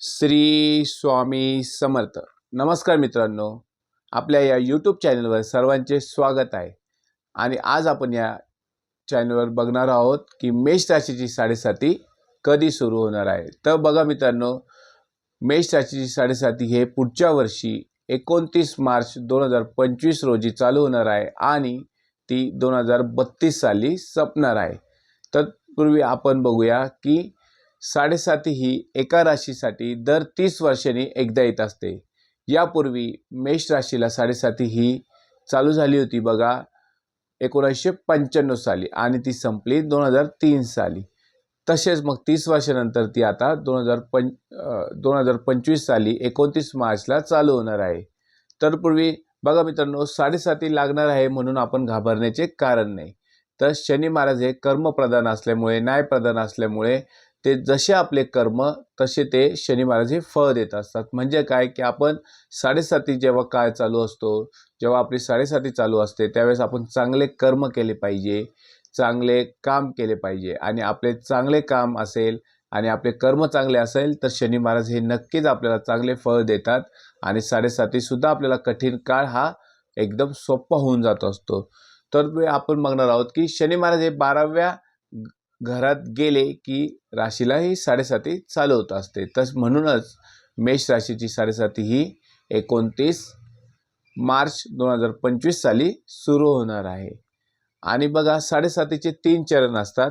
श्री स्वामी समर्थ. नमस्कार मित्रांनो. आपल्या या यूट्यूब चॅनलवर सर्वांचे स्वागत आहे. आणि आज आपण या चॅनलवर बघणार आहोत की मेष राशीची साडेसाती कधी सुरू होणार आहे. तर बघा मित्रांनो मेष राशीची साडेसाती हे पुढच्या वर्षी एकोणतीस मार्च दोन हजार पंचवीस रोजी चालू होणार आहे आणि ती दोन हजार बत्तीस साली संपणार आहे. तत्पूर्वी आपण बघूया की साडेसाती ही एका राशीसाठी दर तीस वर्षांनी एकदा येत असते. यापूर्वी मेष राशीला साडेसाती ही चालू झाली होती बघा एकोणीसशे पंच्याण्णव साली आणि ती संपली दोन हजार तीन साली. तसेच मग तीस वर्षानंतर ती आता दोन हजार पं दोन हजार पंचवीस साली एकोणतीस मार्चला चालू होणार आहे. तर पूर्वी बघा मित्रांनो साडेसाती लागणार आहे म्हणून आपण घाबरण्याचे कारण नाही. तर शनी महाराज हे कर्मप्रधान असल्यामुळे न्यायप्रधान असल्यामुळे ते जसे आपले कर्म तसे ते शनी महाराज हे फळ देत असतात. म्हणजे काय? की आपण साडेसाती जेव्हा काळ चालू असतो जेव्हा आपली साडेसाती चालू असते त्यावेळेस आपण चांगले कर्म केले पाहिजे चांगले काम केले पाहिजे. आणि आपले चांगले काम असेल आणि आपले कर्म चांगले असेल तर शनी महाराज हे नक्कीच आपल्याला चांगले फळ देतात. आणि साडेसातीसुद्धा आपल्याला कठीण काळ हा एकदम सोपा होऊन जात असतो. तर आपण बघणार आहोत की शनी महाराज हे बाराव्या घरात गेले की राशीला ही साडेसाती चालू होत असते. तस म्हणूनच मेष राशीची साडेसाती ही एकोणतीस मार्च दोन हजार पंचवीस साली सुरू होणार आहे. आणि बघा साडेसातीचे तीन चरण असतात.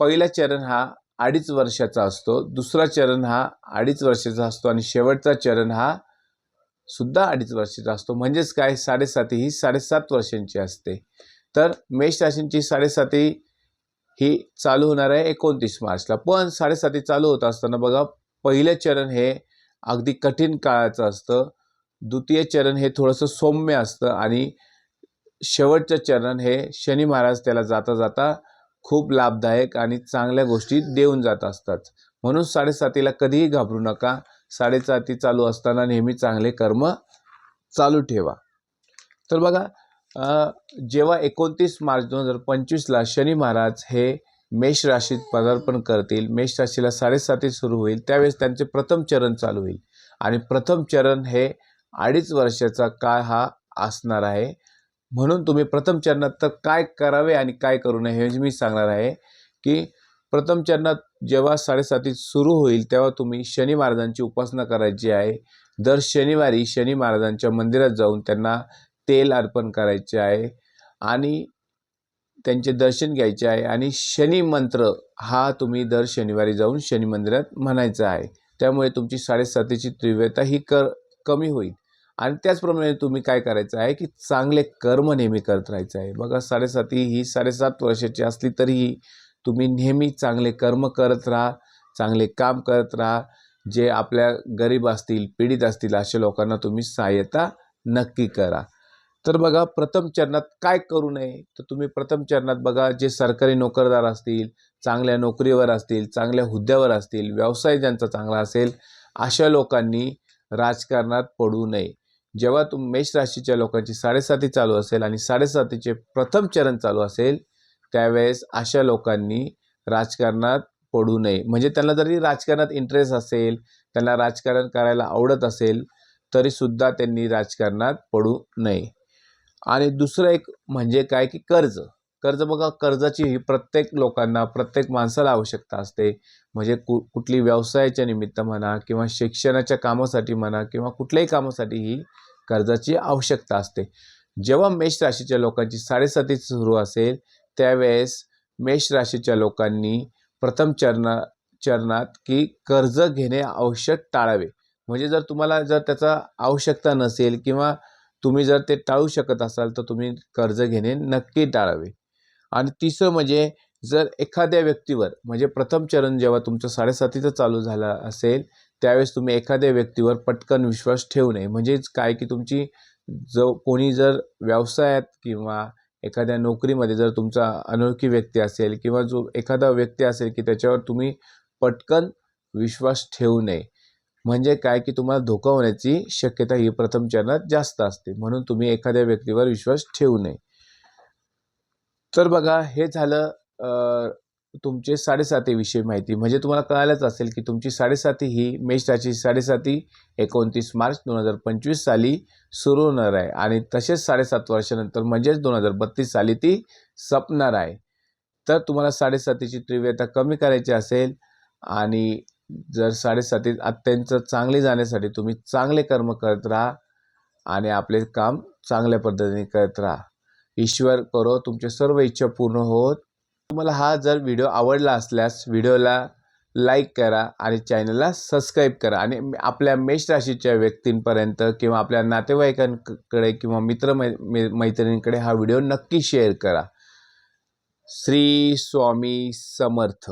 पहिला चरण हा अडीच वर्षाचा असतो. दुसरा चरण हा अडीच वर्षाचा असतो. आणि शेवटचा चरण हा सुद्धा अडीच वर्षाचा असतो. म्हणजेच काय? साडेसाती ही साडेसात वर्षांची असते. तर मेष राशींची साडेसाती ही चालू होणार आहे एकोणतीस मार्चला. पण साडेसाती चालू होत असताना बघा पहिलं चरण हे अगदी कठीण काळाचं असतं. द्वितीय चरण हे थोडंसं सौम्य असतं आणि शेवटचं चरण हे शनी महाराज त्याला जाता जाता खूप लाभदायक आणि चांगल्या गोष्टी देऊन जात असतात. म्हणून साडेसातीला कधीही घाबरू नका. साडेसाती चालू असताना नेहमी चांगले कर्म चालू ठेवा. तर बघा जेव्हा एकोणतीस मार्च दोन हजार पंचवीसला शनी महाराज हे मेष राशीत पदार्पण करतील मेष राशीला साडेसाती सुरू होईल त्यावेळेस त्यांचे प्रथम चरण चालू होईल. आणि प्रथम चरण हे अडीच वर्षाचा काळ हा असणार आहे. म्हणून तुम्ही प्रथम चरणात तर काय करावे आणि काय करू नये हे मी सांगणार आहे की प्रथम चरणात जेव्हा साडेसाती सुरू होईल तेव्हा तुम्ही शनी महाराजांची उपासना करायची आहे. दर शनिवारी शनी महाराजांच्या मंदिरात जाऊन त्यांना तेल अर्पण करायचे आहे आणि त्यांचे दर्शन घ्यायचे आहे आणि शनी मंत्र हा तुम्ही दर शनिवारी जाऊन शनी मंदिरात म्हणायचा आहे. त्यामुळे तुमची साडेसातीची तीव्रता ही कर कमी होईल. आणि त्याचप्रमाणे तुम्ही काय करायचं आहे की चांगले कर्म नेहमी करत राहायचं आहे. बघा साडेसाती ही साडेसात वर्षाची असली तरीही तुम्ही नेहमी चांगले कर्म करत राहा चांगले काम करत राहा. जे आपल्या गरीब असतील पीडित असतील अशा लोकांना तुम्ही सहाय्यता नक्की करा. तर बघा प्रथम चरणात काय करू नये? तर तुम्ही प्रथम चरणात बघा जे सरकारी नोकरदार असतील चांगल्या नोकरीवर असतील चांगल्या हुद्द्यावर असतील व्यवसाय ज्यांचा चांगला असेल अशा लोकांनी राजकारणात पडू नये. जेव्हा तुम मेष राशीच्या लोकांची साडेसाती चालू असेल आणि साडेसातीचे प्रथम चरण चालू असेल त्यावेळेस अशा लोकांनी राजकारणात पडू नये. म्हणजे त्यांना जरी राजकारणात इंटरेस्ट असेल त्यांना राजकारण करायला आवडत असेल तरीसुद्धा त्यांनी राजकारणात पडू नये. आणि दुसरं एक म्हणजे काय की कर्ज. कर्ज बघा कर्जाची ही प्रत्येक लोकांना प्रत्येक माणसाला आवश्यकता असते. म्हणजे कु कुठली व्यवसायाच्या निमित्त म्हणा किंवा शिक्षणाच्या कामासाठी म्हणा किंवा कुठल्याही कामासाठी ही कर्जाची आवश्यकता असते. जेव्हा मेष राशीच्या लोकांची साडेसाती सुरू असेल त्यावेळेस मेष राशीच्या लोकांनी प्रथम चरणा चरणात की कर्ज घेणे आवश्यक टाळावे. म्हणजे जर तुम्हाला जर त्याचा आवश्यकता नसेल किंवा तुम्ही जर ते टाळू शकत असाल तर तुम्ही कर्ज घेणे नक्की टाळावे. आणि तिसरं म्हणजे जर एखाद्या व्यक्तीवर म्हणजे प्रथम चरण जेव्हा तुमचं साडेसातीचं चालू झालं असेल त्यावेळेस तुम्ही एखाद्या व्यक्तीवर पटकन विश्वास ठेवू नये. म्हणजेच काय की तुमची जो कोणी जर व्यवसायात किंवा एखाद्या नोकरीमध्ये जर तुमचा अनोळखी व्यक्ती असेल किंवा जो एखादा व्यक्ती असेल की त्याच्यावर तुम्ही पटकन विश्वास ठेवू नये. म्हणजे काय की तुम्हाला धोका होण्याची शक्यता ही प्रथम चरणात जास्त असते. म्हणून तुम्ही एखाद्या व्यक्तीवर विश्वास ठेवू नये. तर बघा हे झालं तुमचे साडेसातीविषयी माहिती. म्हणजे तुम्हाला कळालंच असेल की तुमची साडेसाती ही मेष साडेसाती एकोणतीस मार्च दोन हजार पंचवीस साली सुरू होणार आहे. आणि तसेच साडेसात वर्षानंतर म्हणजेच दोन हजार बत्तीस साली ती संपणार आहे. तर तुम्हाला साडेसातीची तीव्रता कमी करायची असेल आणि जर साडेसातीत अत्यंत चांगली जाण्यासाठी तुम्ही चांगले कर्म करत राहा आणि आपले काम चांगल्या पद्धतीने करत राहा. ईश्वर करो तुमचे सर्व इच्छा पूर्ण होत. तुम्हाला हा जर व्हिडिओ आवडला असल्यास व्हिडिओला लाईक करा आणि चॅनलला सबस्क्राईब करा आणि आपल्या मेष राशीच्या व्यक्तींपर्यंत किंवा आपल्या नातेवाईकांकडे किंवा मित्र मै मै- मैत्रिणींकडे हा व्हिडिओ नक्की शेअर करा. श्री स्वामी समर्थ.